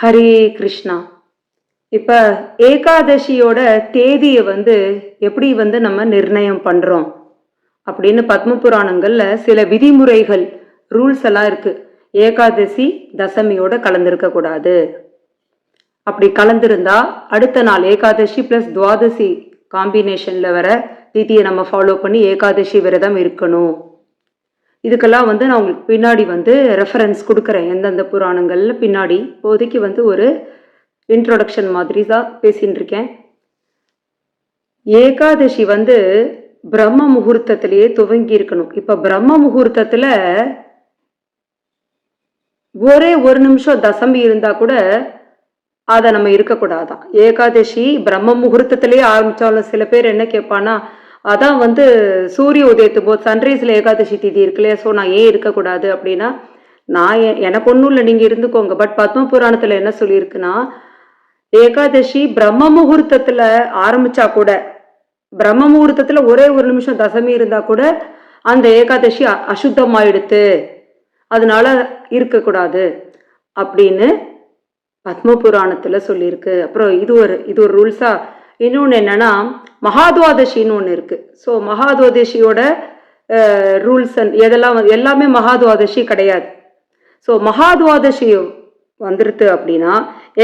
ஹரே கிருஷ்ணா. இப்போ ஏகாதசியோட தேதியை வந்து எப்படி வந்து நம்ம நிர்ணயம் பண்ணுறோம் அப்படின்னு பத்ம புராணங்களில் சில விதிமுறைகள் ரூல்ஸ் எல்லாம் இருக்கு. ஏகாதசி தசமியோட கலந்துருக்கக்கூடாது அப்படி கலந்துருந்தா அடுத்த நாள் ஏகாதசி பிளஸ் துவாதசி காம்பினேஷனில் வர திதியை நம்ம ஃபாலோ பண்ணி ஏகாதசி விரதம் இருக்கணும். இதுக்கெல்லாம் வந்து நான் உங்களுக்கு பின்னாடி வந்து ரெஃபரன்ஸ் கொடுக்குறேன். எந்தெந்த புராணங்களில் பின்னாடி. இப்போதைக்கு வந்து ஒரு இன்ட்ரொடக்ஷன் மாதிரி தான் பேசின்னு இருக்கேன். ஏகாதசி வந்து பிரம்ம முகூர்த்தத்திலேயே துவங்கி இருக்கணும். இப்போ பிரம்ம முகூர்த்தத்தில் ஒரே ஒரு நிமிஷம் தசமி இருந்தால் கூட அதை நம்ம இருக்கக்கூடாதான். ஏகாதசி பிரம்ம முகூர்த்தத்திலேயே ஆரம்பித்தாலும் சில பேர் என்ன கேட்பானா அதான் வந்து சூரிய உதயத்து போது சன்ரைஸில் ஏகாதசி திதி இருக்கு இல்லையா? ஸோ நான் ஏன் இருக்கக்கூடாது அப்படின்னா நான் எனக்கு ஒன்றும் இல்லை நீங்கள் இருந்துக்கோங்க. பட் பத்ம புராணத்தில் என்ன சொல்லியிருக்குன்னா ஏகாதசி பிரம்ம முகூர்த்தத்தில் ஆரம்பித்தா கூட பிரம்ம முகூர்த்தத்தில் ஒரே ஒரு நிமிஷம் தசமி இருந்தால் கூட அந்த ஏகாதசி அ- அசுத்தமாயிடுத்து. அதனால இருக்கக்கூடாது அப்படின்னு பத்ம புராணத்தில் சொல்லியிருக்கு. அப்புறம் இது ஒரு இது ஒரு ரூல்ஸாக இன்னொன்று என்னன்னா மகாதுவாதசின்னு ஒன்று இருக்குது ஸோ மகாதுவாதசியோட ரூல்ஸ் அண்ட் எதெல்லாம் எல்லாமே மகாதுவாதசி கிடையாது. ஸோ மகாதுவாதசி வந்துருது அப்படின்னா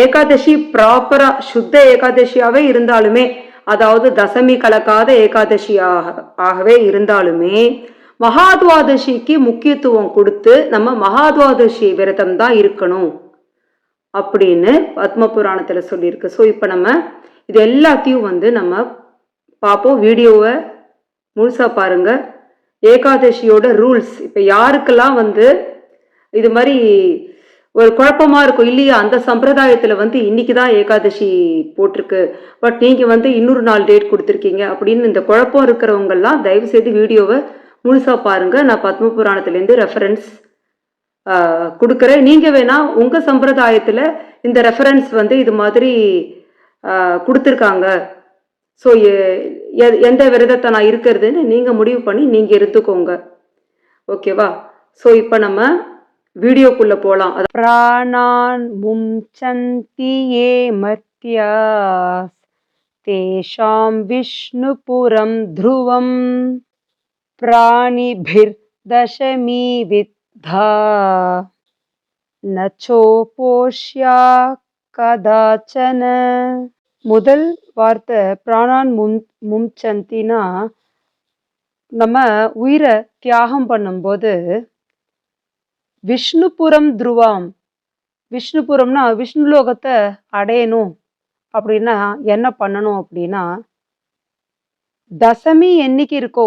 ஏகாதசி ப்ராப்பரா சுத்த ஏகாதசியாவே இருந்தாலுமே அதாவது தசமி கலக்காத ஏகாதசியாக ஆகவே இருந்தாலுமே மகாதுவாதசிக்கு முக்கியத்துவம் கொடுத்து நம்ம மகாதுவாதசி விரதம் தான் இருக்கணும். அப்படின்னு பத்ம புராணத்துல சொல்லியிருக்கு. ஸோ இப்போ நம்ம இது எல்லாத்தையும் வந்து நம்ம பார்ப்போம். வீடியோவை முழுசாக பாருங்கள் ஏகாதசியோட ரூல்ஸ் இப்போ யாருக்கெல்லாம் வந்து இது மாதிரி ஒரு குழப்பமாக இருக்கும் இல்லையா? அந்த சம்பிரதாயத்தில் வந்து இன்னைக்கு தான் ஏகாதசி போட்டிருக்கு. பட் நீங்கள் வந்து இன்னொரு நாள் டேட் கொடுத்துருக்கீங்க அப்படின்னு இந்த குழப்பம் இருக்கிறவங்கெல்லாம் தயவுசெய்து தயவு செய்து வீடியோவை முழுசாக பாருங்கள் நான் பத்ம புராணத்துலேருந்து ரெஃபரன்ஸ் கொடுக்குறேன். நீங்கள் வேணால் உங்கள் சம்பிரதாயத்தில் இந்த ரெஃபரன்ஸ் வந்து இது மாதிரி கொடுத்துருக்காங்க. ஸோ எந்த விரதத்தை நான் இருக்கிறதுன்னு நீங்கள் முடிவு பண்ணி நீங்கள் எடுத்துக்கோங்க ஓகேவா ஸோ இப்போ நம்ம வீடியோக்குள்ளே போகலாம் பிராணான் மும்சந்தி ஏ மத்தியாஸ் தேஷாம் விஷ்ணுபுரம் த்ருவம் பிராணிபிர் தசமி வித்தா நச்சோபோஷ்யா கதாச்சன. முதல் வார்த்தை பிராணான் மும் மும்சந்தினா நம்ம உயிரை தியாகம் பண்ணும்போது விஷ்ணுபுரம் துருவாம். விஷ்ணுபுரம்னா விஷ்ணு லோகத்தை அடையணும். அப்படின்னா என்ன பண்ணணும் அப்படின்னா தசமி என்னைக்கு இருக்கோ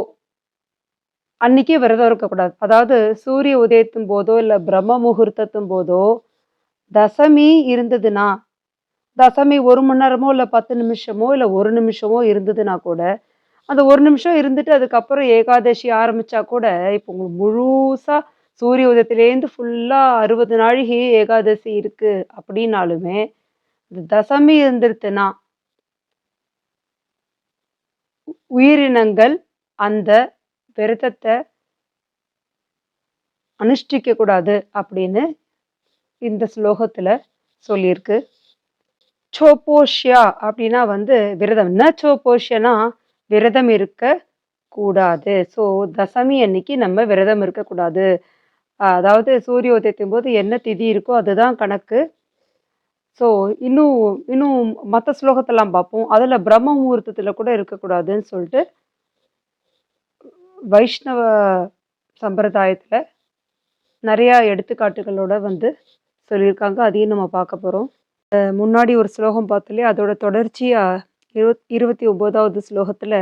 அன்னைக்கே விரதம் இருக்கக்கூடாது. அதாவது சூரிய உதயத்தும் போதோ இல்லை பிரம்ம முகூர்த்தத்தும் போதோ தசமி இருந்ததுன்னா தசமி ஒரு மணி நேரமோ இல்லை பத்து நிமிஷமோ இல்லை ஒரு நிமிஷமோ இருந்ததுன்னா கூட அந்த ஒரு நிமிஷம் இருந்துட்டு அதுக்கப்புறம் ஏகாதசி ஆரம்பித்தா கூட இப்போ உங்களுக்கு முழுசாக சூரிய உதயத்திலேருந்து ஃபுல்லாக அறுபது நாழிகை ஏகாதசி இருக்குது அப்படின்னாலுமே இந்த தசமி இருந்துருச்சுன்னா உயிரினங்கள் அந்த விரதத்தை அனுஷ்டிக்க கூடாது அப்படின்னு இந்த ஸ்லோகத்தில் சொல்லியிருக்கு. சோப்போஷியா அப்படின்னா வந்து விரதம். ந சோப்போஷியனா விரதம் இருக்க கூடாது. ஸோ தசமி அன்னைக்கு நம்ம விரதம் இருக்கக்கூடாது அதாவது சூரிய உதயத்தின் போது என்ன திதி இருக்கோ அதுதான் கணக்கு. ஸோ இன்னும் இன்னும் மற்ற ஸ்லோகத்தெல்லாம் பார்ப்போம். அதில் பிரம்ம முகூர்த்தத்தில் கூட இருக்கக்கூடாதுன்னு சொல்லிட்டு வைஷ்ணவ சம்பிரதாயத்தில் நிறையா எடுத்துக்காட்டுகளோட வந்து சொல்லியிருக்காங்க. அதையும் நம்ம பார்க்க போகிறோம் முன்னாடி ஒரு ஸ்லோகம் பார்த்தோலே அதோட தொடர்ச்சியாக இருபத் இருபத்தி ஒம்போதாவது ஸ்லோகத்தில்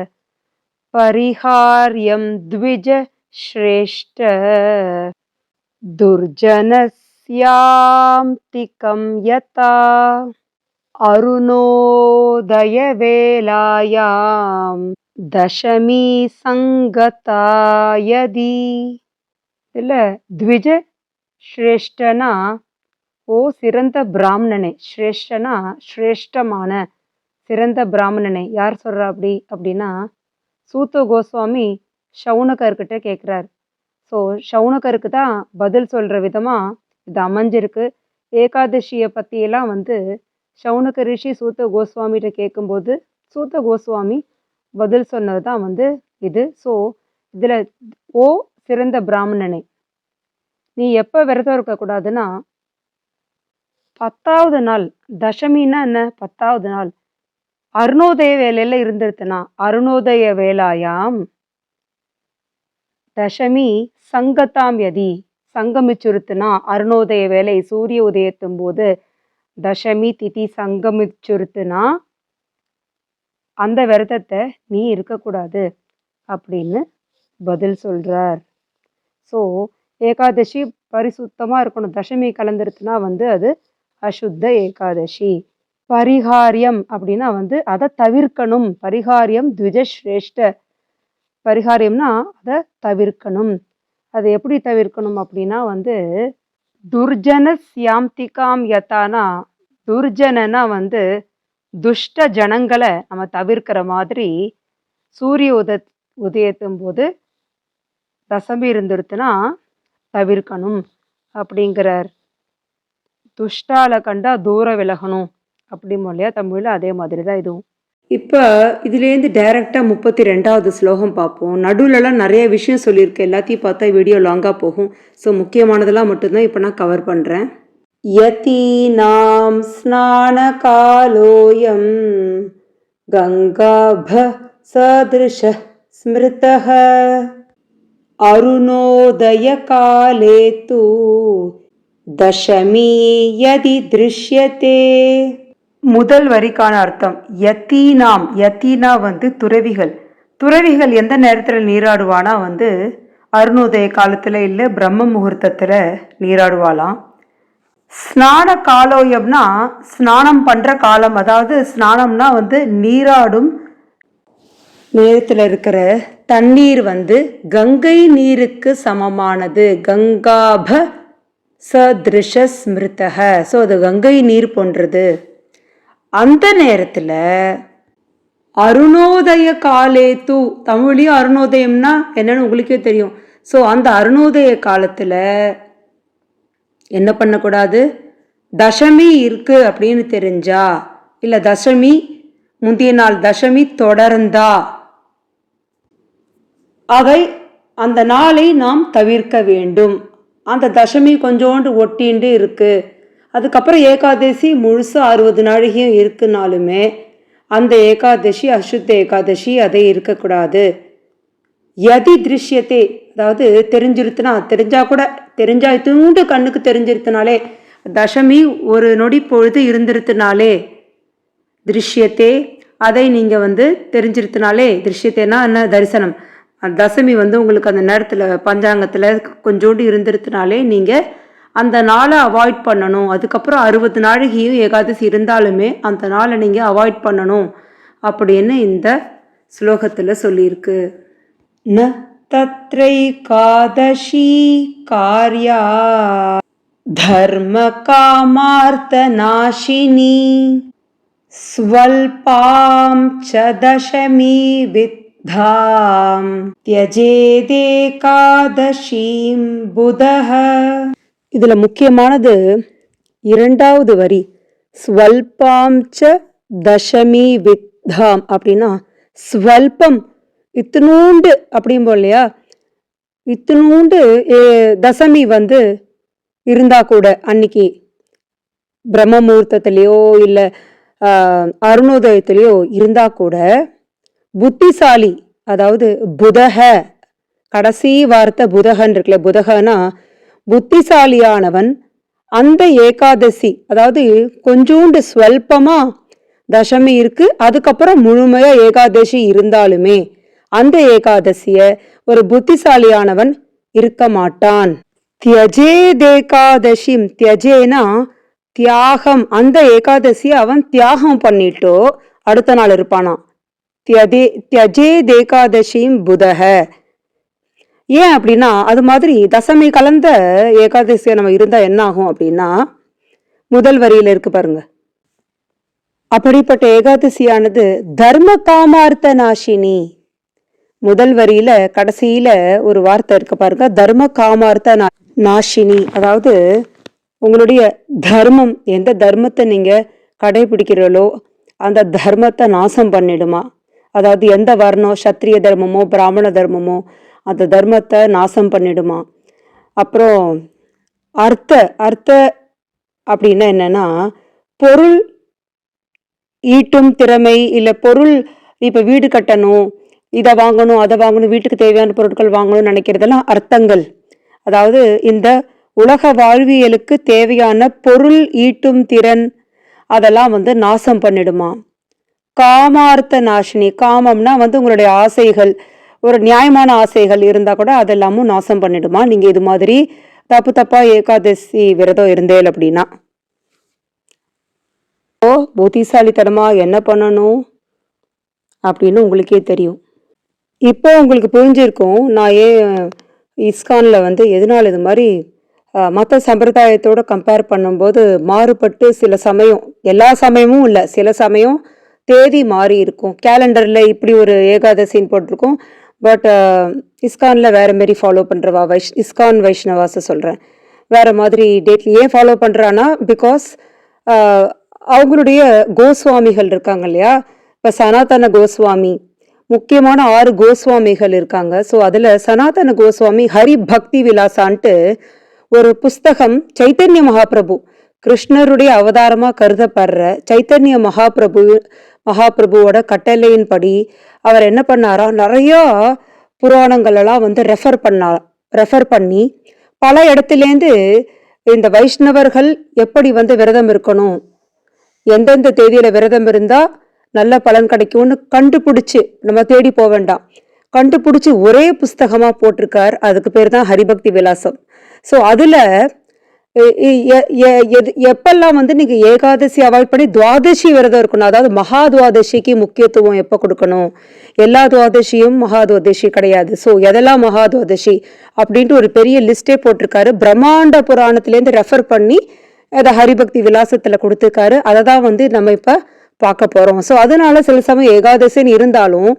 பரிஹாரியம் த்விஜ ஸ்ரேஷ்ட துர்ஜனஸ்யாம் திகம் யதா அருணோதயவேலாயாம் தசமி சங்கதா யதி இல்லை த்விஜ ஸ்ரேஷ்டனா ஓ சிறந்த பிராமணனே ஸ்ரேஷ்டனா ஸ்ரேஷ்டமான சிறந்த பிராமணனே. யார் சொல்கிறா அப்படி? அப்படின்னா சூத்த கோஸ்வாமி ஷவுனகர்கிட்ட கேட்குறார் ஸோ ஷவுனகருக்கு தான் பதில் சொல்கிற விதமாக இது அமைஞ்சிருக்கு. ஏகாதசியை பற்றியெல்லாம் வந்து சவுனக ரிஷி சூத்த கோஸ்வாமிகிட்ட கேட்கும்போது சூத்த கோஸ்வாமி பதில் சொன்னது தான் வந்து இது. ஸோ இதில் ஓ சிறந்த பிராமணனே. நீ எப்போ விரதம் இருக்கக்கூடாதுன்னா பத்தாவது நாள். தசமின்னா என்ன? பத்தாவது நாள். அருணோதய வேலையில் இருந்துருத்துனா? அருணோதய வேலாயாம் தசமி சங்கத்தாம் யதி. சங்கமிச்சுருத்துனா அருணோதய வேலை சூரிய உதயத்தும் போது தசமி திதி சங்கமிச்சுருத்துனா அந்த விரதத்தை நீ இருக்கக்கூடாது அப்படின்னு பதில் சொல்கிறார் ஸோ ஏகாதசி பரிசுத்தமாக இருக்கணும். தசமி கலந்துருத்துனா வந்து அது அசுத்த ஏகாதசி. பரிகாரியம் அப்படின்னா வந்து அதை தவிர்க்கணும். பரிகாரியம் த்விஜஸ்ரேஷ்ட. பரிகாரியம்னா அதை தவிர்க்கணும். அதை எப்படி தவிர்க்கணும் அப்படின்னா வந்து துர்ஜன சியாம்திகாம் யத்தானா துர்ஜனனா வந்து துஷ்ட ஜனங்களை நம்ம தவிர்க்கிற மாதிரி சூரிய உத உதயத்தும் போது தசமி இருந்துருத்துனா தவிர்க்கணும் அப்படிங்கிறார். துஷ்டால கண்டா தூர விலகணும் அப்படிமோ இல்லையா தமிழில் அதே மாதிரி தான் இதுவும் இப்போ இதுலேருந்து டைரெக்டாக முப்பத்தி ரெண்டாவது ஸ்லோகம் பார்ப்போம் நடுவுலலாம் நிறைய விஷயம் சொல்லியிருக்கேன் எல்லாத்தையும் பார்த்தா வீடியோ லாங்காக போகும் ஸோ முக்கியமானதெல்லாம் மட்டும்தான் இப்போ நான் கவர் பண்ணுறேன் யதீனாம் ஸ்நானகாலோயம் கங்காப சதிருஷ ஸ்மிருதः अरुणोदयकाले तु தசமி யதி திருஷ்யத்தே முதல் வரிக்கான அர்த்தம் யத்தீனாம். யத்தீனா வந்து துறவிகள். துறவிகள் எந்த நேரத்தில் நீராடுவானா வந்து அருணோதய காலத்தில் இல்லை பிரம்ம முகூர்த்தத்தில் நீராடுவாளாம். ஸ்நான காலோயம்னா ஸ்நானம் பண்ணுற காலம் அதாவது ஸ்நானம்னா வந்து நீராடும் நேரத்தில் இருக்கிற தண்ணீர் வந்து கங்கை நீருக்கு சமமானது. கங்காப சதிருஷஸ்மிருதக ஸோ அது கங்கை நீர் போன்றது. அந்த நேரத்தில் அருணோதய காலே தூ தமிழ்லையும் அருணோதயம்னா என்னன்னு உங்களுக்கே தெரியும். ஸோ அந்த அருணோதய காலத்தில் என்ன பண்ணக்கூடாது? தசமி இருக்கு அப்படின்னு தெரிஞ்சா இல்லை தசமி முந்தைய நாள் தசமி தொடர்ந்தா அதை அந்த நாளை நாம் தவிர்க்க வேண்டும். அந்த தசமி கொஞ்சோண்டு ஒட்டிண்டு இருக்குது அதுக்கப்புறம் ஏகாதசி முழுசு அறுபது நாழிகையும் இருக்குனாலுமே அந்த ஏகாதசி அசுத்த ஏகாதசி அதை இருக்கக்கூடாது. எதி திருஷ்யத்தை அதாவது தெரிஞ்சிருத்துனா தெரிஞ்சால் கூட தெரிஞ்சா தூண்டு கண்ணுக்கு தெரிஞ்சிருத்தினாலே தசமி ஒரு நொடி பொழுது இருந்திருத்தினாலே திருஷ்யத்தே அதை நீங்கள் வந்து தெரிஞ்சிருத்தினாலே திருஷ்யத்தேனா என்ன தரிசனம்? தசமி வந்து உங்களுக்கு அந்த நேரத்தில் பஞ்சாங்கத்தில் கொஞ்சோண்டு இருந்துருத்துனாலே நீங்கள் அந்த நாளை அவாய்ட் பண்ணணும். அதுக்கப்புறம் அறுபது நாளைக்கு ஏகாதசி இருந்தாலுமே அந்த நாளை நீங்கள் அவாய்ட் பண்ணணும் அப்படின்னு இந்த ஸ்லோகத்தில் சொல்லியிருக்கு. ந தத்ரை காதஷி காரியா தர்ம காமார்த்த நாஷினி ஸ்வல்பாம் ச தசமி வித் धाम् தியஜேதேகாதசீம் புதஹ இதில் முக்கியமானது இரண்டாவது வரி ஸ்வல்பாம் தசமி வித்தாம் அப்படின்னா ஸ்வல்பம் இத்தினூண்டு அப்படிம்போம் இல்லையா? இத்தினூண்டு தசமி வந்து இருந்தா கூட அன்னைக்கு பிரம்ம முகூர்த்தத்திலேயோ இல்லை அருணோதயத்திலேயோ இருந்தா கூட புத்திசாலி அதாவது புதக கடைசி வார்த்தை புதகன் இருக்குல்ல புதகனா புத்திசாலியானவன் அந்த ஏகாதசி அதாவது கொஞ்சோண்டு ஸ்வல்பமா தசமி இருக்கு அதுக்கப்புறம் முழுமையா ஏகாதசி இருந்தாலுமே அந்த ஏகாதசிய ஒரு புத்திசாலியானவன் இருக்க மாட்டான். தியஜேதேகாதசிம் தியஜேனா தியாகம் அந்த ஏகாதசியை அவன் தியாகம் பண்ணிட்டோ அடுத்த நாள் இருப்பானான் தியதே தியஜேதேகாதசியும் புதக. ஏன் அப்படின்னா அது மாதிரி தசமி கலந்த ஏகாதசியாக நம்ம இருந்தால் என்ன ஆகும் அப்படின்னா முதல் வரியில் இருக்கு பாருங்க. அப்படிப்பட்ட ஏகாதசியானது தர்ம காமார்த்த நாசினி. முதல் வரியில கடைசியில ஒரு வார்த்தை இருக்க பாருங்க தர்ம காமார்த்த நா- நாஷினி அதாவது உங்களுடைய தர்மம் எந்த தர்மத்தை நீங்கள் கடைபிடிக்கிறீர்களோ அந்த தர்மத்தை நாசம் பண்ணிடுமா? அதாவது எந்த வர்ணம் சத்திரிய தர்மமோ பிராமண தர்மமோ அந்த தர்மத்தை நாசம் பண்ணிடுமா? அப்புறம் அர்த்த அர்த்த அப்படின்னா என்னன்னா பொருள் ஈட்டும் திறமை இல்லை பொருள் இப்போ வீடு கட்டணும் இதை வாங்கணும் அதை வாங்கணும் வீட்டுக்கு தேவையான பொருட்கள் வாங்கணும்னு நினைக்கிறதெல்லாம் அர்த்தங்கள். அதாவது இந்த உலக வாழ்வியலுக்கு தேவையான பொருள் ஈட்டும் திறன் அதெல்லாம் வந்து நாசம் பண்ணிடுமா? காமார்த்த நாசினி காமம்னா வந்து உங்களுடைய ஆசைகள் ஒரு நியாயமான ஆசைகள் இருந்தால் கூட அதெல்லாமும் நாசம் பண்ணிடுமா? நீங்கள் இது மாதிரி தப்பு தப்பா ஏகாதசி விரதம் இருந்தேல் அப்படின்னா. ஓ புத்திசாலித்தனமா என்ன பண்ணணும்? அப்படின்னு உங்களுக்கே தெரியும். இப்போ உங்களுக்கு புரிஞ்சிருக்கும் நான் ஏன் இஸ்கானில் வந்து எதனால் இது மாதிரி மற்ற சம்பிரதாயத்தோட கம்பேர் பண்ணும்போது மாறுபட்டு சில சமயம் எல்லா சமயமும் இல்லை சில சமயம் தேதி மாறி இருக்கும். கேலண்டரில் இப்படி ஒரு ஏகாதசின்னு போட்டிருக்கோம். பட் uh, இஸ்கானில் வேறு மாரி ஃபாலோ பண்ணுறவா வைஷ் இஸ்கான் வைஷ்ணவாஸை சொல்கிறேன் வேறு மாதிரி டேட்ல ஏன் ஃபாலோ பண்ணுறான்னா பிகாஸ் அவங்களுடைய கோஸ்வாமிகள் இருக்காங்க இல்லையா? இப்போ சனாதன கோஸ்வாமி முக்கியமான ஆறு கோஸ்வாமிகள் இருக்காங்க. ஸோ அதில் சனாதன கோஸ்வாமி ஹரி பக்தி விலாசான்ட்டு ஒரு புஸ்தகம் சைத்தன்ய மகாபிரபு கிருஷ்ணருடைய அவதாரமா கருதப்படுற சைத்தன்ய மகாபிரபு மகாபிரபுவோட கட்டளையின்படி அவர் என்ன பண்ணாரா நிறையா புராணங்களெல்லாம் வந்து ரெஃபர் பண்ணா ரெஃபர் பண்ணி பல இடத்துலேருந்து இந்த வைஷ்ணவர்கள் எப்படி வந்து விரதம் இருக்கணும் எந்தெந்த தேதியில விரதம் இருந்தா நல்ல பலன் கிடைக்கும்னு கண்டுபிடிச்சு நம்ம தேடி போக வேண்டாம். கண்டுபிடிச்சு ஒரே புஸ்தகமா போட்டிருக்கார் அதுக்கு பேர் தான் ஹரிபக்தி விலாசம். ஸோ அதுல எப்பெல்லாம் வந்து நீங்க ஏகாதசி அவாய்ட் பண்ணி துவாதசி விரதம் இருக்கணும் அதாவது மகா துவாதசிக்கு முக்கியத்துவம் எப்போ கொடுக்கணும்? எல்லா துவாதசியும் மகா துவாதசி கிடையாது. ஸோ எதெல்லாம் மகா துவாதசி அப்படின்ட்டு ஒரு பெரிய லிஸ்டே போட்டிருக்காரு. பிரம்மாண்ட புராணத்திலேருந்து ரெஃபர் பண்ணி அதை ஹரிபக்தி விலாசத்துல கொடுத்துருக்காரு. அதை தான் வந்து நம்ம இப்ப பார்க்க போறோம். ஸோ அதனால சில சமயம் ஏகாதசின்னு இருந்தாலும்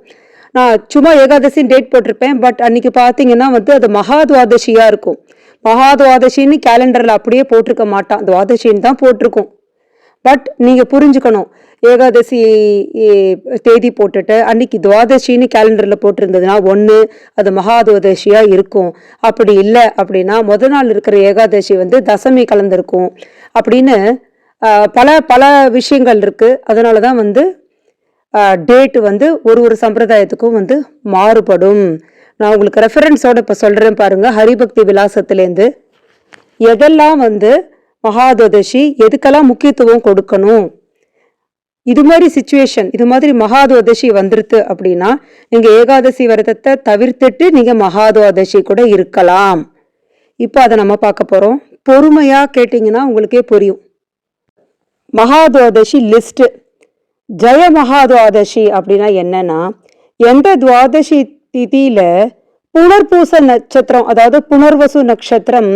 நான் சும்மா ஏகாதசின்னு டேட் போட்டிருப்பேன். பட் அன்னைக்கு பார்த்தீங்கன்னா வந்து அது மகா துவாதசியா இருக்கும். மகா துவாதசின்னு அப்படியே போட்டிருக்க மாட்டான். துவாதசின்னு தான் போட்டிருக்கும். பட் நீங்கள் புரிஞ்சுக்கணும். ஏகாதசி தேதி போட்டுட்டு அன்னைக்கு துவாதசின்னு கேலண்டரில் போட்டிருந்ததுன்னா ஒன்று அது மகாதுவாதசியாக இருக்கும். அப்படி இல்லை அப்படின்னா முத நாள் இருக்கிற ஏகாதசி வந்து தசமி கலந்துருக்கும். அப்படின்னு பல பல விஷயங்கள் இருக்குது அதனால தான் வந்து டேட்டு வந்து ஒரு ஒரு சம்பிரதாயத்துக்கும் வந்து மாறுபடும். நான் உங்களுக்கு ரெஃபரன்ஸோட இப்போ சொல்கிறேன் பாருங்கள் ஹரிபக்தி விலாசத்துலேருந்து எதெல்லாம் வந்து மகாதோதசி எதுக்கெல்லாம் முக்கியத்துவம் கொடுக்கணும்? இது மாதிரி சுச்சுவேஷன் இது மாதிரி மகாதுவதசி வந்துருது அப்படின்னா நீங்கள் ஏகாதசி விரதத்தை தவிர்த்துட்டு நீங்கள் மகாதுவதசி கூட இருக்கலாம். இப்போ அதை நம்ம பார்க்க போகிறோம் பொறுமையாக கேட்டிங்கன்னா உங்களுக்கே புரியும். மகாதுவாதசி லிஸ்ட்டு ஜெய மகாதுவாதசி அப்படின்னா என்னன்னா எந்த துவாதசி திதியில புனர்பூச நட்சத்திரம் அதாவது புனர்வசு நட்சத்திரம்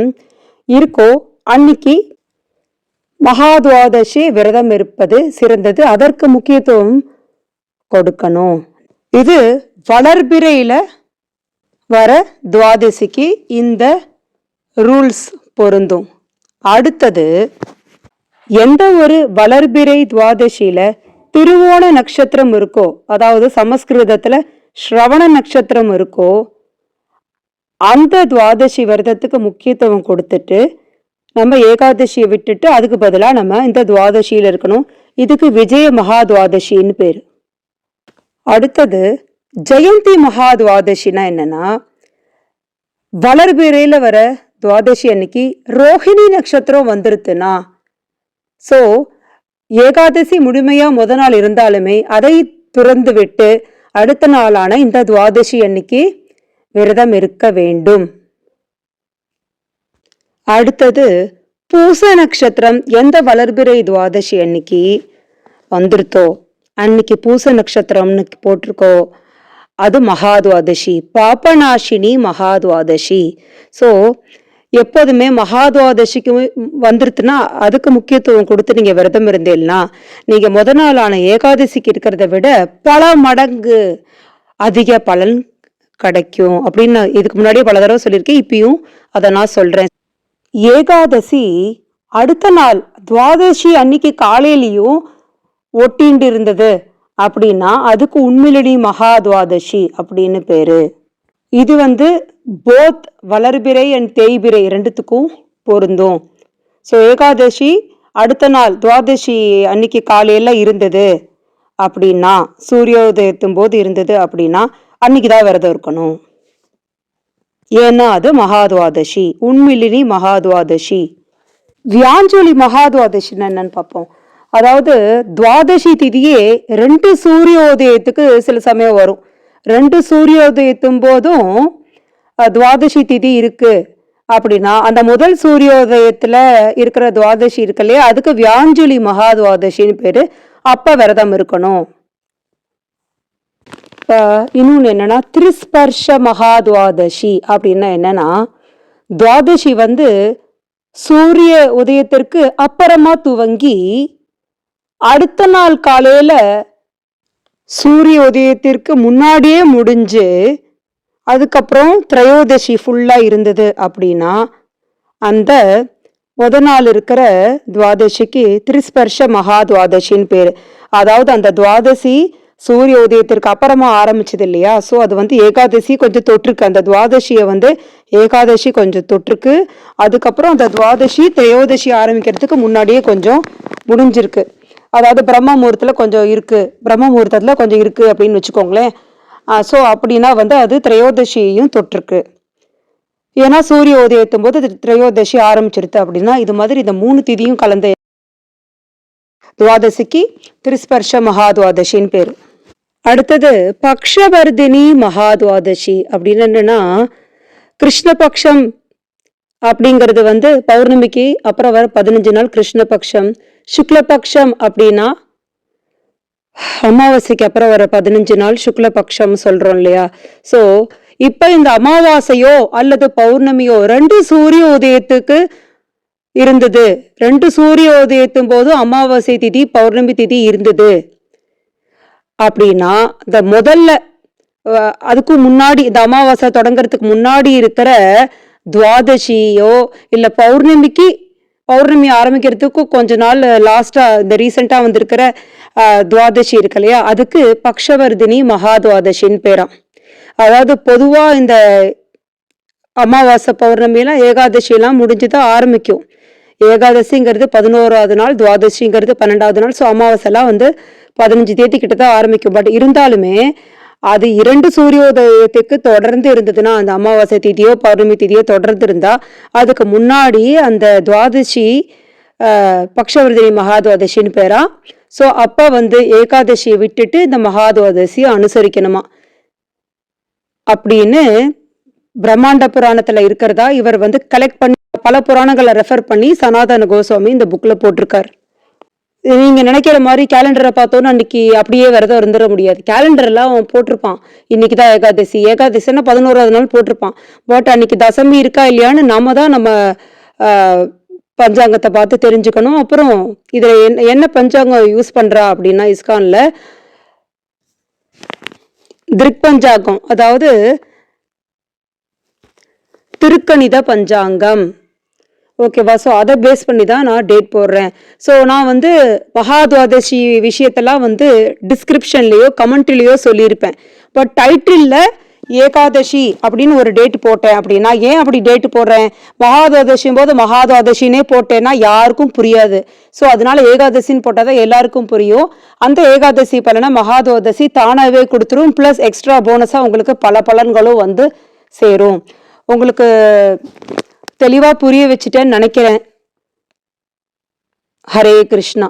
இருக்கோ அன்னைக்கு மகாதுவாதசி விரதம் இருப்பது சிறந்தது. அதற்கு முக்கியத்துவம் கொடுக்கணும். இது வளர்பிறையில வர துவாதசிக்கு இந்த ரூல்ஸ் பொருந்தும். அடுத்தது எந்த ஒரு வளர்பிறை துவாதசியில திருவோண நட்சத்திரம் இருக்கோ அதாவது சமஸ்கிருதத்துல ஸ்ரவண நட்சத்திரம் இருக்கோ அந்த துவாதசி விரதத்துக்கு முக்கியத்துவம் கொடுத்துட்டு நம்ம ஏகாதசியை விட்டுட்டு அதுக்கு பதிலாக நம்ம இந்த துவாதசியில் இருக்கணும். இதுக்கு விஜய மகா துவாதசின்னு பேர். அடுத்தது ஜெயந்தி மகா துவாதசினா என்னன்னா வளர்பிறையில வர துவாதசி அன்னைக்கு ரோஹிணி நட்சத்திரம் வந்துருத்துனா ஸோ ஏகாதசி முழுமையாக முத நாள் இருந்தாலுமே அதை துறந்து விட்டு அடுத்த நாளான இந்த துவாதசி அன்னைக்கு விரதம் இருக்க வேண்டும். அடுத்தது பூச நட்சத்திரம் எந்த வளர்பிறை துவாதசி அன்னைக்கு வந்துருத்தோ அன்னைக்கு பூச நட்சத்திரம்னு போட்டிருக்கோ அது மகாதுவாதசி பாபநாசினி மகாதுவாதசி ஸோ எப்போதுமே மகாதுவாதசிக்கு வந்துருத்துன்னா அதுக்கு முக்கியத்துவம் கொடுத்து நீங்க விரதம் இருந்தீங்கன்னா நீங்க முத நாளான ஏகாதசிக்கு இருக்கிறத விட பல மடங்கு அதிக பலன் கிடைக்கும் அப்படின்னு நான் இதுக்கு முன்னாடியே பல தடவை சொல்லியிருக்கேன். இப்பயும் அதை நான் சொல்றேன். ஏகாதசி அடுத்த நாள் துவாதசி அன்னைக்கு காலையிலையும் ஒட்டிண்டு இருந்தது அப்படின்னா அதுக்கு உண்மையிலடி மகா துவாதசி அப்படின்னு பேரு. இது வந்து போத் வளர்பிறை அண்ட் தேய்பிறை ரெண்டுத்துக்கும் பொருந்தும். ஸோ ஏகாதசி அடுத்த நாள் துவாதசி அன்னைக்கு காலையில் இருந்தது அப்படின்னா சூரியோதயத்தும் போது இருந்தது அப்படின்னா அன்னைக்கு தான் விரதம் இருக்கணும். ஏன்னா அது மகாதுவாதசி. உண்மிலினி மகாதுவாதசி. வியாஞ்சோலி மகாதுவாதசின்னு என்னன்னு பார்ப்போம். அதாவது துவாதசி திதியே ரெண்டு சூரியோதயத்துக்கு சில சமயம் வரும். ரெண்டு சூரியோதயத்தும் போதும் துவாதசி திதி இருக்கு. அப்படின்னா அந்த முதல் சூரியோதயத்துல இருக்கிற துவாதசி இருக்கு இல்லையா? அதுக்கு வியாஞ்சலி மகாதுவாதசின்னு பேரு. அப்ப விரதம் இருக்கணும். இப்ப இன்னொன்னு என்னன்னா திரிஸ்பர்ஷ மகாதுவாதசி அப்படின்னா என்னன்னா துவாதசி வந்து சூரிய உதயத்திற்கு அப்புறமா துவங்கி அடுத்த நாள் காலையில சூரிய உதயத்திற்கு முன்னாடியே முடிஞ்சு அதுக்கப்புறம் திரையோதசி ஃபுல்லாக இருந்தது அப்படின்னா அந்த முத நாள் இருக்கிற துவாதசிக்கு திரிஸ்பர்ஷ மகா துவாதசின்னு பேர். அதாவது அந்த துவாதசி சூரிய உதயத்திற்கு அப்புறமா ஆரம்பிச்சது இல்லையா? ஸோ அது வந்து ஏகாதசி கொஞ்சம் தொற்றுக்கு அந்த துவாதசியை வந்து ஏகாதசி கொஞ்சம் தொற்றுக்கு அதுக்கப்புறம் அந்த துவாதசி திரையோதசி ஆரம்பிக்கிறதுக்கு முன்னாடியே கொஞ்சம் முடிஞ்சிருக்கு. அதாவது பிரம்ம முகூர்த்தத்தில் கொஞ்சம் இருக்குது பிரம்ம முகூர்த்தத்தில் கொஞ்சம் இருக்குது அப்படின்னு வச்சுக்கோங்களேன். ஸோ அப்படின்னா வந்து அது திரையோதசியையும் தொற்றுருக்கு ஏன்னா சூரிய உதயத்தும் போது திரையோதசி ஆரம்பிச்சிருது அப்படின்னா இது மாதிரி இந்த மூணு திதியும் கலந்த துவாதசிக்கு திரிஸ்பர்ஷ மகாதுவாதசின்னு பேர். அடுத்தது பக்ஷவர்தினி மகாதுவாதசி அப்படின்னு என்னன்னா கிருஷ்ணபக்ஷம் அப்படிங்கிறது வந்து பௌர்ணமிக்கு அப்புறம் வர பதினஞ்சு நாள் கிருஷ்ணபக்ஷம் சுக்லபக்ஷம் அப்படின்னா அமாவாசைக்கு அப்புறம் வர பதினஞ்சு நாள் சுக்லபக்ஷம் சொல்றோம் இல்லையா? ஸோ இப்போ இந்த அமாவாசையோ அல்லது பௌர்ணமியோ ரெண்டு சூரிய உதயத்துக்கு இருந்தது. ரெண்டு சூரிய உதயத்தும் போது அமாவாசை திதி பௌர்ணமி திதி இருந்தது. அப்படின்னா இந்த முதல்ல அதுக்கும் அதுக்கு முன்னாடி இந்த அமாவாசை தொடங்குறதுக்கு முன்னாடி இருக்கிற துவாதசியோ இல்லை பௌர்ணமிக்கு பௌர்ணமி ஆரம்பிக்கிறதுக்கு கொஞ்ச நாள் லாஸ்ட்டாக இந்த ரீசெண்டாக வந்திருக்கிற துவாதசி இருக்கு இல்லையா? அதுக்கு பக்ஷவர்தினி மகா துவாதசின்னு பேராம். அதாவது பொதுவாக இந்த அமாவாசை பௌர்ணமியெல்லாம் ஏகாதசியெல்லாம் முடிஞ்சு தான் ஆரம்பிக்கும். ஏகாதசிங்கிறது பதினோராவது நாள் துவாதசிங்கிறது பன்னெண்டாவது நாள் ஸோ அமாவாசைலாம் வந்து பதினஞ்சு தேதி கிட்ட தான் ஆரம்பிக்கும். பட் இருந்தாலுமே அது இரண்டு சூரியோதயத்துக்கு தொடர்ந்து இருந்ததுன்னா அந்த அமாவாசை திதியோ பௌர்ணமி திதியோ தொடர்ந்து இருந்தா அதுக்கு முன்னாடி அந்த துவாதசி பக்ஷவர்தினி மகாதுவாதசின்னு பேரா? ஸோ அப்போ வந்து ஏகாதசியை விட்டுட்டு இந்த மகாதுவாதசியை அனுசரிக்கணுமா? அப்படின்னு பிரம்மாண்ட புராணத்தில் இருக்கிறதா இவர் வந்து கலெக்ட் பண்ணி பல புராணங்களை ரெஃபர் பண்ணி சனாதன கோஸ்வாமி இந்த புக்கில் போட்டிருக்கார். நீங்க நினைக்கிற மாதிரி கேலண்டரை பார்த்தோன்னு அன்னைக்கு அப்படியே விரதம் இருந்துட முடியாது. கேலண்டர்லாம் அவன் போட்டிருப்பான். இன்னைக்கு தான் ஏகாதசி. ஏகாதசின்னா பதினோராவது நாள் போட்டிருப்பான். பட் அன்னைக்கு தசமி இருக்கா இல்லையான்னு நாம தான் நம்ம பஞ்சாங்கத்தை பார்த்து தெரிஞ்சுக்கணும். அப்புறம் இதில் என்ன என்ன பஞ்சாங்கம் யூஸ் பண்ணுறா அப்படின்னா இஸ்கானில் திருக் பஞ்சாங்கம் அதாவது திருக்கணித பஞ்சாங்கம். ஓகேவா ஸோ அதை பேஸ் பண்ணி தான் நான் டேட் போடுறேன். ஸோ நான் வந்து மகாதுவாதசி விஷயத்தெல்லாம் வந்து டிஸ்கிரிப்ஷன்லேயோ கமெண்ட்லேயோ சொல்லியிருப்பேன். பட் டைட்டிலில் ஏகாதசி அப்படின்னு ஒரு டேட் போட்டேன் அப்படின்னா ஏன் அப்படி டேட் போடுறேன்? மகாதுவாதசியும் போது மகாதுவாதசினே போட்டேன்னா யாருக்கும் புரியாது. ஸோ அதனால ஏகாதசின்னு போட்டால் தான் எல்லாருக்கும் புரியும். அந்த ஏகாதசி பலனை மகாதுவாதசி தானாகவே கொடுத்துரும். ப்ளஸ் எக்ஸ்ட்ரா போனஸாக உங்களுக்கு பல பலன்களும் வந்து சேரும். உங்களுக்கு தெளிவா புரிய வச்சுட்டேன்னு நினைக்கிறேன். ஹரே கிருஷ்ணா.